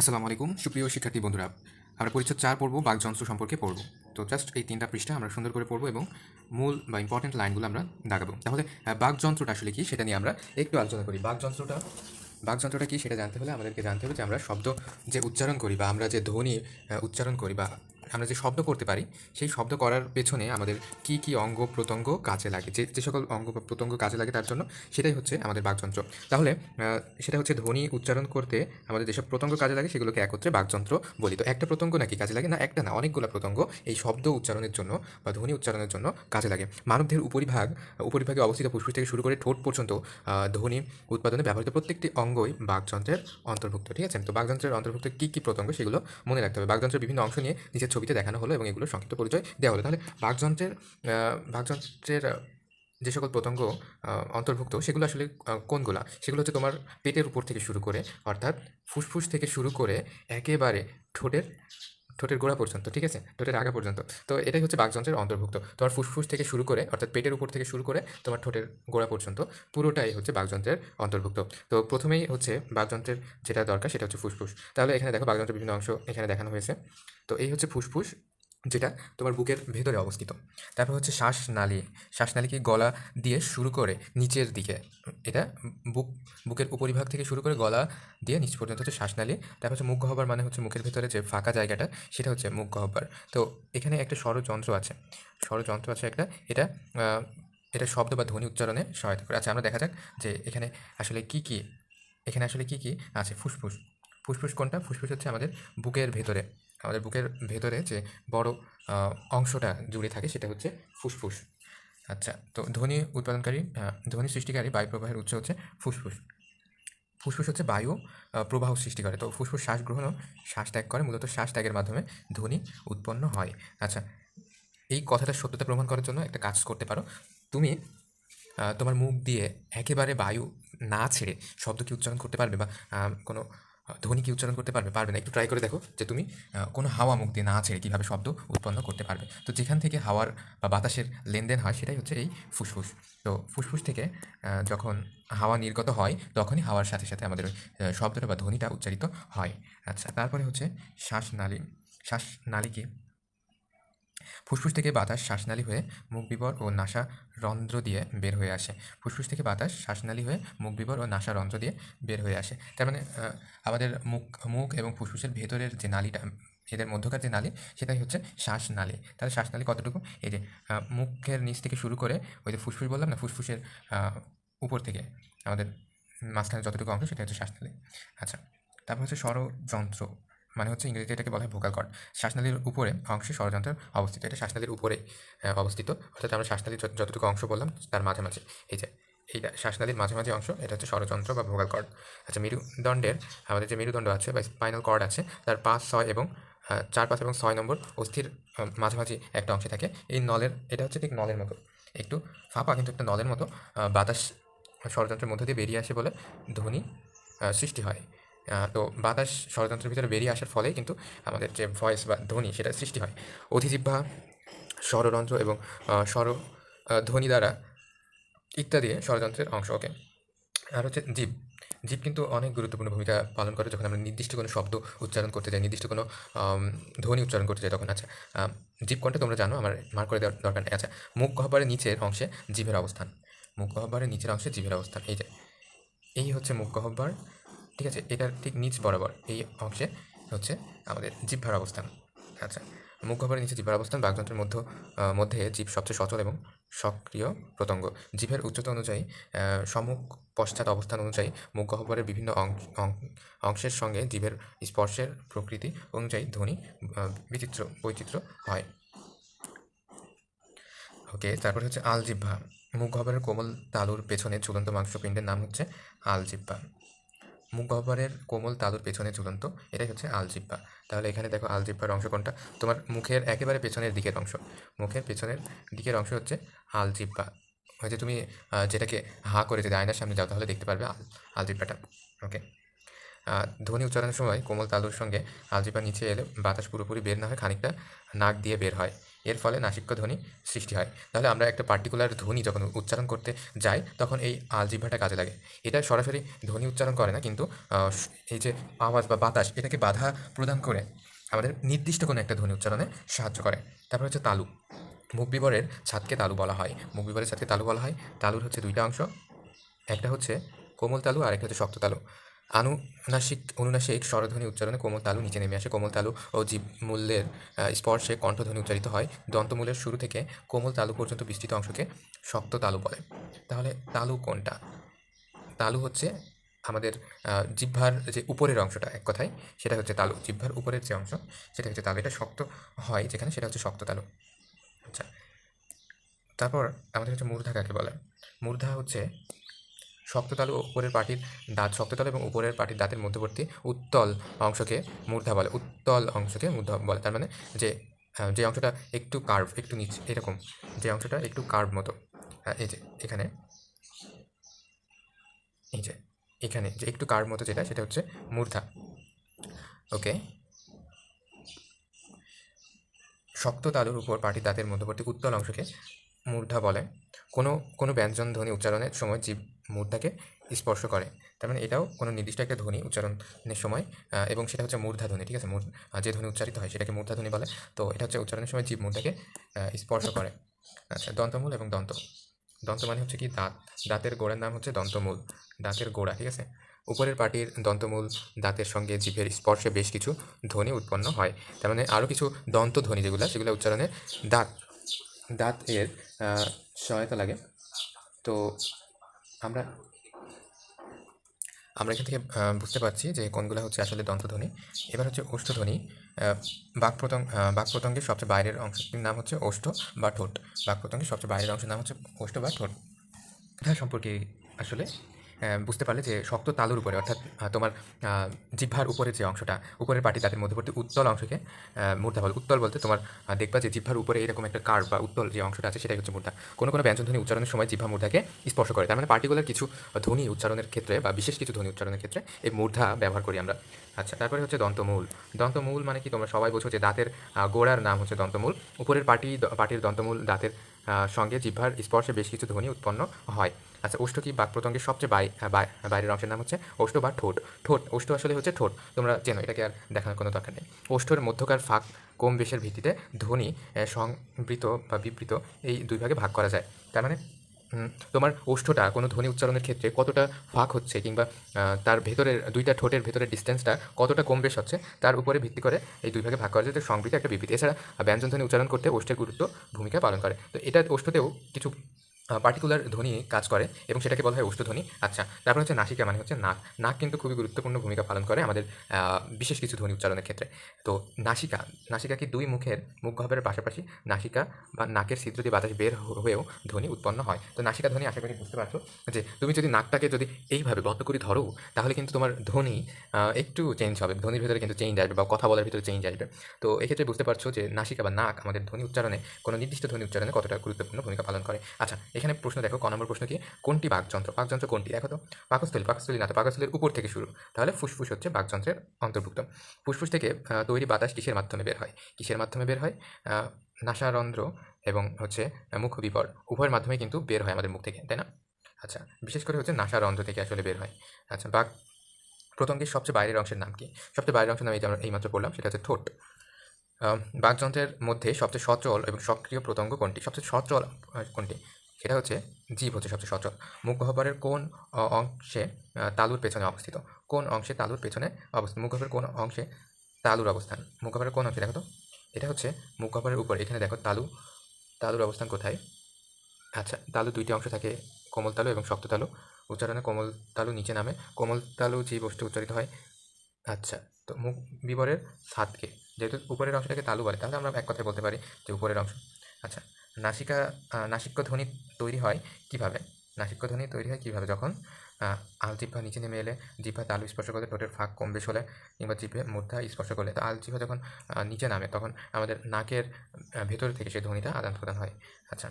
আসসালামু আলাইকুম। সুপ্রিয় শিক্ষার্থী বন্ধুরা, আমরা পরিচ্ছদ চার পড়ব, বাকযন্ত্র সম্পর্কে পড়ব। তো জাস্ট এই তিনটা পৃষ্ঠা আমরা সুন্দর করে পড়ব এবং মূল বা ইম্পর্টেন্ট লাইনগুলো আমরা দাগাবো। তাহলে বাঘ বাকযন্ত্রটা আসলে কি সেটা নিয়ে আমরা একটু আলোচনা করি। বাকযন্ত্রটা বাকযন্ত্রটা কি সেটা জানতে হলে আমাদেরকে জানতে হবে যে আমরা শব্দ যে উচ্চারণ করি বা আমরা যে ধ্বনি উচ্চারণ করি বা আমরা যে শব্দ করতে পারি, সেই শব্দ করার পেছনে আমাদের কি কি অঙ্গ প্রত্যঙ্গ কাজে লাগে? যে যে সকল অঙ্গ প্রত্যঙ্গ কাজে লাগে তার জন্য সেটাই হচ্ছে আমাদের বাকযন্ত্র। তাহলে সেটা হচ্ছে ধ্বনি উচ্চারণ করতে আমাদের যেসব প্রত্যঙ্গ কাজে লাগে সেগুলোকে একত্রে বাকযন্ত্র বলি। তো একটা প্রত্যঙ্গ নাকি কাজে লাগে? না, একটা না, অনেকগুলো প্রত্যঙ্গ এই শব্দ উচ্চারণের জন্য বা ধ্বনি উচ্চারণের জন্য কাজে লাগে। মানবদেহের উপরিভাগ, উপরিভাগে অবস্থিত ফুসফুস থেকে শুরু করে ঠোঁট পর্যন্ত ধ্বনি উৎপাদনে ব্যবহৃত প্রত্যেকটি অঙ্গই বাকযন্ত্রের অন্তর্ভুক্ত, ঠিক আছে? তো বাকযন্ত্রের অন্তর্ভুক্ত কী কী প্রত্যঙ্গ সেগুলো মনে রাখতে হবে। বাকযন্ত্রের বিভিন্ন অংশ নিয়ে নিচের ছবিতে দেখানো হলো এবং এগুলোর সংক্ষিপ্ত পরিচয় দেওয়া হলো। তাহলে বাঘযন্ত্রের বাঘযন্ত্রের যে সকল প্রত্যঙ্গ অন্তর্ভুক্ত, সেগুলো আসলে কোনগুলা? সেগুলো হচ্ছে তোমার পেটের উপর থেকে শুরু করে, অর্থাৎ ফুসফুস থেকে শুরু করে একেবারে ঠোঁটের ঠোঁটের গোড়া পর্যন্ত, ঠিক আছে? ঠোঁটের আগা পর্যন্ত। তো এটাই হচ্ছে বাকযন্ত্রের অন্তর্ভুক্ত। তোমার ফুসফুস থেকে শুরু করে, অর্থাৎ পেটের উপর থেকে শুরু করে তোমার ঠোঁটের গোড়া পর্যন্ত পুরোটাই হচ্ছে বাকযন্ত্রের অন্তর্ভুক্ত। তো প্রথমেই হচ্ছে বাকযন্ত্রের যেটা দরকার সেটা হচ্ছে ফুসফুস। তাহলে এখানে দেখো বাঘযন্ত্রের বিভিন্ন অংশ এখানে দেখানো হয়েছে। তো এই হচ্ছে ফুসফুস যেটা তোমার বুকের ভেতরে অবস্থিত। তারপর হচ্ছে শ্বাসনালী। শ্বাসনালীকে গলা দিয়ে শুরু করে নিচের দিকে। এটা বুক, বুকের উপরিভাগ থেকে শুরু করে গলা দিয়ে নিচ পর্যন্ত হচ্ছে শ্বাসনালী। তারপর হচ্ছে মুখ গহ্বর মানে হচ্ছে মুখের ভেতরে যে ফাঁকা জায়গাটা, সেটা হচ্ছে মুখ গহ্বর। তো এখানে একটা স্বরযন্ত্র আছে। স্বরযন্ত্র আছে একটা, এটা এটা শব্দ বা ধ্বনি উচ্চারণে সহায়তা করে। আচ্ছা আমরা দেখা যাক যে এখানে আসলে কি কি, এখানে আসলে কি কি আছে। ফুসফুস। ফুসফুস কোনটা? ফুসফুস হচ্ছে আমাদের বুকের ভেতরে। আমাদের বুকের ভেতরে যে বড় অংশটা জুড়ে থাকে সেটা হচ্ছে ফুসফুস। আচ্ছা তো ধ্বনি উৎপাদনকারী ধ্বনি সৃষ্টিকারী বায়ু প্রবাহের উৎস হচ্ছে ফুসফুস। ফুসফুস হচ্ছে বায়ু প্রবাহ সৃষ্টি করে। তো ফুসফুস শ্বাস গ্রহণ শ্বাস ত্যাগ করে, মূলত শ্বাস ত্যাগের মাধ্যমে ধ্বনি উৎপন্ন হয়। আচ্ছা এই কথাটার সত্যতা প্রমাণ করার জন্য একটা কাজ করতে পারো। তুমি তোমার মুখ দিয়ে একেবারে বায়ু না ছেড়ে শব্দ কি উচ্চারণ করতে পারবে বা কোনো ধ্বনি কি উচ্চারণ করতে পারবে? পারবে না। একটু ট্রাই করে দেখো যে তুমি কোনো হাওয়া মুখ দিয়ে না ছেড়ে কীভাবে শব্দ উৎপন্ন করতে পারবে। তো যেখান থেকে হাওয়ার বা বাতাসের লেনদেন হয়, সেটাই হচ্ছে এই ফুসফুস। তো ফুসফুস থেকে যখন হাওয়া নির্গত হয়, তখনই হাওয়ার সাথে সাথে আমাদের শব্দটা বা ধ্বনিটা উচ্চারিত হয়। আচ্ছা তারপরে হচ্ছে শ্বাসনালী, শ্বাসনালীকে ফুসফুস থেকে বাতাস শ্বাসনালী হয়ে মুখ বিবর ও নাসা রন্ধ্র দিয়ে বের হয়ে আসে। ফুসফুস থেকে বাতাস শ্বাসনালী হয়ে মুখ বিবর ও নাসা রন্ধ্র দিয়ে বের হয়ে আসে। তার মানে আমাদের মুখ মুখ এবং ফুসফুসের ভেতরের যে নালীটা, এদের মধ্যকার যে নালী, সেটাই হচ্ছে শ্বাসনালী। তাহলে শ্বাসনালী কতটুকু? এই যে মুখের নিচ থেকে শুরু করে ওই যে ফুসফুস বললাম না, ফুসফুসের উপর থেকে আমাদের মাঝখানে যতটুকু অংশ সেটা হচ্ছে শ্বাসনালী। আচ্ছা তারপর হচ্ছে স্বরযন্ত্র। মানে হচ্ছে ইংরেজিতে এটাকে বলা হয় ভোকাল কর্ড শ্বাসনালীর উপরে অংশে ষড়যন্ত্র অবস্থিত, এটা শ্বাসনালীর উপরে অবস্থিত। অর্থাৎ আমরা শ্বাসনালীর যতটুকু অংশ বললাম, তার মাঝামাঝি, এই যে এইটা শ্বাসনালীর মাঝামাঝি অংশ, এটা হচ্ছে ষড়যন্ত্র বা ভোকাল কর্ড আচ্ছা মেরুদণ্ডের, আমাদের যে মেরুদণ্ড আছে বা স্পাইনাল কর্ড আছে, তার পাঁচ, ছয় এবং চার পাঁচ এবং ছয় নম্বর অস্থির মাঝামাঝি একটা অংশে থাকে। এই নলের, এটা হচ্ছে ঠিক নলের মতো। একটু ফাঁপা, কিন্তু একটা নলের মতো বাতাস ষড়যন্ত্রের মধ্য দিয়ে বেরিয়ে আসে বলে ধ্বনি সৃষ্টি হয়। তো বাতাস ষড়যন্ত্রের ভিতরে বেরিয়ে আসার ফলে কিন্তু আমাদের যে ভয়েস বা ধ্বনি সেটা সৃষ্টি হয়। অধিজিহ্বা স্বরযন্ত্র এবং স্বর ধ্বনি দ্বারা ইত্যাদি ষড়যন্ত্রের অংশ ওকে আর হচ্ছে জীব। জীব কিন্তু অনেক গুরুত্বপূর্ণ ভূমিকা পালন করে যখন আমরা নির্দিষ্ট কোনো শব্দ উচ্চারণ করতে যাই, নির্দিষ্ট কোনো ধ্বনি উচ্চারণ করতে যাই, তখন আচ্ছা জীব কোনটা তোমরা জানো? আমার মার্ক করে দেওয়ার দরকার নেই। আচ্ছা মুখ গহ্বরের নিচের অংশে জীবের অবস্থান। মুখ গহ্বরের নিচের অংশে জীবের অবস্থান, এই যে। এই হচ্ছে মুখ গহ্বর। ঠিক আছে? এটার ঠিক নিচ বরাবর এই অংশে হচ্ছে আমাদের জিহ্বার অবস্থান। আচ্ছা মুখ গহ্বরের নিচে জিহ্বার অবস্থান বাগযন্ত্রের মধ্য মধ্যে জীব সবচেয়ে সচল এবং সক্রিয় প্রত্যঙ্গ। জিভের উচ্চতা অনুযায়ী সম্মুখ পশ্চাৎ অবস্থান অনুযায়ী মুখ গহ্বরের বিভিন্ন অংশের সঙ্গে জীবের স্পর্শের প্রকৃতি অনুযায়ী ধ্বনি বিচিত্র বৈচিত্র্য হয়। ওকে, তারপর হচ্ছে আলজিহ্বা মুখ গহ্বরের কোমল তালুর পেছনে ঝুলন্ত মাংসপিণ্ডের নাম হচ্ছে আলজিহ্বা মুখ গহ্বরের কোমল তালুর পেছনে ঝুলন্ত, এটাই হচ্ছে আলজিব্বা তাহলে এখানে দেখো আলজিব্বার অংশ কোনটা? তোমার মুখের একেবারে পেছনের দিকের অংশ। মুখের পেছনের দিকের অংশ হচ্ছে আলজিব্বা হয়তো তুমি যেটাকে হা করে যদি আয়নার সামনে যাও, তাহলে দেখতে পারবে আল আলজিব্বাটা ওকে ধ্বনি উচ্চারণের সময় কোমল তালুর সঙ্গে আলজিপা নিচে এলে বাতাস পুরোপুরি বের না হয় খানিকটা নাক দিয়ে বের হয়। এর ফলে নাসিক্য ধ্বনি সৃষ্টি হয়। তাহলে আমরা একটা পার্টিকুলার ধ্বনি যখন উচ্চারণ করতে যাই, তখন এই আলজিভাটা কাজে লাগে। এটা সরাসরি ধ্বনি উচ্চারণ করে না, কিন্তু এই যে আওয়াজ বা বাতাস, এটাকে বাধা প্রদান করে আমাদের নির্দিষ্ট কোনো একটা ধ্বনি উচ্চারণে সাহায্য করে। তারপর হচ্ছে তালু। মুখ বিবরের ছাদকে তালু বলা হয়। মুখ বিবরের ছাদকে তালু বলা হয়। তালুর হচ্ছে দুইটা অংশ। একটা হচ্ছে কোমল তালু আর একটা হচ্ছে শক্ত তালু। আনুনাসিক অনুনাসিক স্বরধ্বনি উচ্চারণে কোমল তালু নিচে নেমে আসে। কোমল তালু ও জীব মূল্যের স্পর্শে কণ্ঠধ্বনি উচ্চারিত হয়। দন্তমূলের শুরু থেকে কোমল তালু পর্যন্ত বিস্তৃত অংশকে শক্ত তালু বলে। তাহলে তালু কোনটা? তালু হচ্ছে আমাদের জিহ্বার যে উপরের অংশটা এক কথায়, সেটা হচ্ছে তালু। জিহ্বার উপরের যে অংশ, সেটা হচ্ছে তালু। এটা শক্ত হয় যেখানে, সেটা হচ্ছে শক্ত তালু। আচ্ছা। তারপর আমাদের হচ্ছে মূর্ধা কাকে বলে? মূর্ধা হচ্ছে শক্ততালু উপরের পাটির দাঁত, শক্ততালু এবং উপরের পাটির দাঁতের মধ্যবর্তী উত্তল অংশকে মূর্ধা বলে, উত্তল অংশকে মূর্ধা বলে। তার মানে যে যে অংশটা একটু কার্ভ একটু নিচ, এরকম, যে অংশটা একটু কার্ভ মতো। এই যে, এখানে, এই যে, এখানে, যে একটু কার্ভ মতো যেটা, সেটা হচ্ছে মূর্ধা। ওকে শক্ত তালুর উপর পাটির দাঁতের মধ্যবর্তী উত্তল অংশকে মূর্ধা বলে। কোনো কোনো ব্যঞ্জন ধ্বনি উচ্চারণের সময় জীব মূর্ধাকে স্পর্শ করে। তার মানে এটাও কোনো নির্দিষ্ট একটা ধ্বনি উচ্চারণের সময় এবং সেটা হচ্ছে মূর্ধা ধ্বনি, ঠিক আছে? যে ধ্বনি উচ্চারিত হয় সেটাকে মূর্ধা ধ্বনি বলে। তো এটা হচ্ছে উচ্চারণের সময় জীব মূর্ধাকে স্পর্শ করে। আচ্ছা দন্তমূল এবং দন্ত। দন্ত মানে হচ্ছে কি? দাঁত। দাঁতের গোড়ার নাম হচ্ছে দন্তমূল। দাঁতের গোড়া, ঠিক আছে? উপরের পাটির দন্তমূল দাঁতের সঙ্গে জিভের স্পর্শে বেশ কিছু ধ্বনি উৎপন্ন হয়। তার মানে আরও কিছু দন্ত ধ্বনি যেগুলো, সেগুলো উচ্চারণে দাঁত। দাঁত এর সহায়তা লাগে। তো আমরা আমরা এখান থেকে বুঝতে পারছি যে কোনগুলো হচ্ছে আসলে দন্তধ্বনি। এবার হচ্ছে ওষ্ঠধ্বনি। আহ, বাক প্রতঙ্গ আহ, বাক প্রতঙ্গের সবচেয়ে বাইরের অংশটির নাম হচ্ছে ওষ্ঠ বা ঠোঁট। বাক প্রতঙ্গের সবচেয়ে বাইরের অংশের নাম হচ্ছে ওষ্ঠ বা ঠোঁট। এটা সম্পর্কে আসলে? বুঝতে পারলে যে শক্ত তালুর উপরে, অর্থাৎ তোমার জিহ্বার উপরে যে অংশটা, উপরের পাটি তাদের মধ্যবর্তী উত্তল অংশকে মূর্ধা বলে। উত্তল বলতে তোমার দেখবা যে জিহ্বার উপরে এরকম একটা কার্ভ বা উত্তল যে অংশটা আছে, সেটাই হচ্ছে মূর্ধা কোনো কোনো ব্যঞ্জন ধ্বনি উচ্চারণের সময় জিহ্বা মূর্ধাকে স্পর্শ করে। তার মানে পার্টিকুলার কিছু ধ্বনি উচ্চারণের ক্ষেত্রে বা বিশেষ কিছু ধ্বনি উচ্চারণের ক্ষেত্রে এই মূর্ধা ব্যবহার করি আমরা। আচ্ছা তারপরে হচ্ছে দন্তমূল। দন্তমূল মানে কি? তোমরা সবাই বোঝো যে দাঁতের গোড়ার নাম হচ্ছে দন্তমূল। উপরের পাটি, পাটির দন্তমূল দাঁতের সঙ্গে জিহ্বার স্পর্শে বেশ কিছু ধ্বনি উৎপন্ন হয়। আচ্ছা ওষ্ঠ কি বাক প্রতঙ্গের সবচেয়ে বাই বাইরের অংশের নাম হচ্ছে ওষ্ঠ বা ঠোঁট। ঠোঁট ওষ্ঠ আসলে হচ্ছে ঠোঁট। তোমরা চেনো, এটাকে আর দেখানোর কোনো দরকার নেই। ওষ্ঠের মধ্যকার ফাঁক কম বেশের ভিত্তিতে ধ্বনি সংবৃত বা বিবৃত এই দুই ভাগে ভাগ করা যায়? তার মানে তোমার ওষ্ঠটা কোনো ধ্বনি উচ্চারণের ক্ষেত্রে কতটা ফাঁক হচ্ছে কিংবা তার ভেতরের, দুইটা ঠোঁটের ভেতরের ডিস্টেন্সটা কতটা কম বেশ হচ্ছে, তার উপরে ভিত্তি করে এই দুই ভাগে ভাগ করা যায়। সংবৃত একটা বিবৃতি। এছাড়া ব্যঞ্জন ধ্বনি উচ্চারণ করতে ওষ্ঠের গুরুত্ব ভূমিকা পালন করে। তো এটা ওষ্ঠতেও কিছু পার্টিকুলার ধ্বনি কাজ করে এবং সেটাকে বলা হয় ওষ্ঠধ্বনি আচ্ছা তারপর হচ্ছে নাসিকা মানে হচ্ছে নাক। নাক কিন্তু খুবই গুরুত্বপূর্ণ ভূমিকা পালন করে আমাদের বিশেষ কিছু ধ্বনি উচ্চারণের ক্ষেত্রে। তো নাসিকা নাসিকা কি দুই মুখের মুখ গহ্বরের পাশাপাশি নাসিকা বা নাকের ছিদ্র দিয়ে বাতাস বের হয়েও ধ্বনি উৎপন্ন হয়? তো নাসিকা ধ্বনি আশা করি বুঝতে পারছ যে তুমি যদি নাকটাকে যদি এইভাবে বন্ধ করে ধরো, তাহলে কিন্তু তোমার ধ্বনি একটু চেঞ্জ হবে। ধ্বনির ভিতরে কিন্তু চেঞ্জ আসবে বা কথা বলার ভিতরে চেঞ্জ আসবে। তো এক্ষেত্রে বুঝতে পারছ যে নাসিকা বা নাক আমাদের ধ্বনি উচ্চারণে কোনো নির্দিষ্ট ধ্বনি উচ্চারণে কতটা গুরুত্বপূর্ণ ভূমিকা পালন করে। আচ্ছা এখানে প্রশ্ন দেখো, ক নম্বর প্রশ্ন কি? কোনটি বাকযন্ত্র? বাকযন্ত্র কোনটি? দেখো তো, পাকস্থলী পাকস্থলী না তো, পাকস্থলীর উপর থেকে শুরু। তাহলে ফুসফুস হচ্ছে বাকযন্ত্রের অন্তর্ভুক্ত। ফুসফুস থেকে তৈরি বাতাস কিসের মাধ্যমে বের হয়? কিসের মাধ্যমে বের হয়? নাসারন্ধ্র এবং হচ্ছে মুখ বিবর উভয়ের মাধ্যমে কিন্তু বের হয় আমাদের মুখ থেকে, তাই না? আচ্ছা বিশেষ করে হচ্ছে নাসারন্ধ্র থেকে আসলে বের হয়। আচ্ছা বাক প্রতঙ্গের সবচেয়ে বাইরের অংশের নাম কি? সবচেয়ে বাইরের অংশের নাম এই এইমাত্র পড়লাম, সেটা হচ্ছে ঠোঁট। বাকযন্ত্রের মধ্যে সবচেয়ে সচল এবং সক্রিয় প্রত্যঙ্গ কোনটি? সবচেয়ে সচল কোনটি? সেটা হচ্ছে জীব হচ্ছে সবচেয়ে সচল। মুখ গহ্বরের কোন অংশে তালুর পেছনে অবস্থিত? কোন অংশে তালুর পেছনে অবস্থিত? মুখ গহ্বরের কোন অংশে তালুর অবস্থান? মুখ গহ্বরের কোন অংশে, দেখো তো। এটা হচ্ছে মুখ গহ্বরের উপর। এখানে দেখো তালু, তালুর অবস্থান কোথায়? আচ্ছা তালু দুইটি অংশ থাকে, কোমল তালু এবং শক্ত তালু। উচ্চারণে কোমল তালু নিচে নামে। কোমল তালু যে বস্তু উচ্চারিত হয়। আচ্ছা তো মুখ বিবরের ছাদকে, যেহেতু উপরের অংশটাকে তালু বলে, তাহলে আমরা এক কথায় বলতে পারি যে উপরের অংশ। আচ্ছা নাসিকা আহ, নাসিক্য ধ্বনি তৈরি হয় কীভাবে? নাসিক্য ধ্বনি তৈরি হয় কীভাবে? যখন আল জিহ্বা নিচে নেমে এলে জিহ্বা তালু স্পর্শ করলে ঠোঁটের ফাঁক কম বেশ হলে কিংবা জিভে মূর্ধা স্পর্শ করলে। তো আল জিহ্বা যখন নিচে নামে তখন আমাদের নাকের ভেতর থেকে সেই ধ্বনিটা আদান প্রদান হয়। আচ্ছা।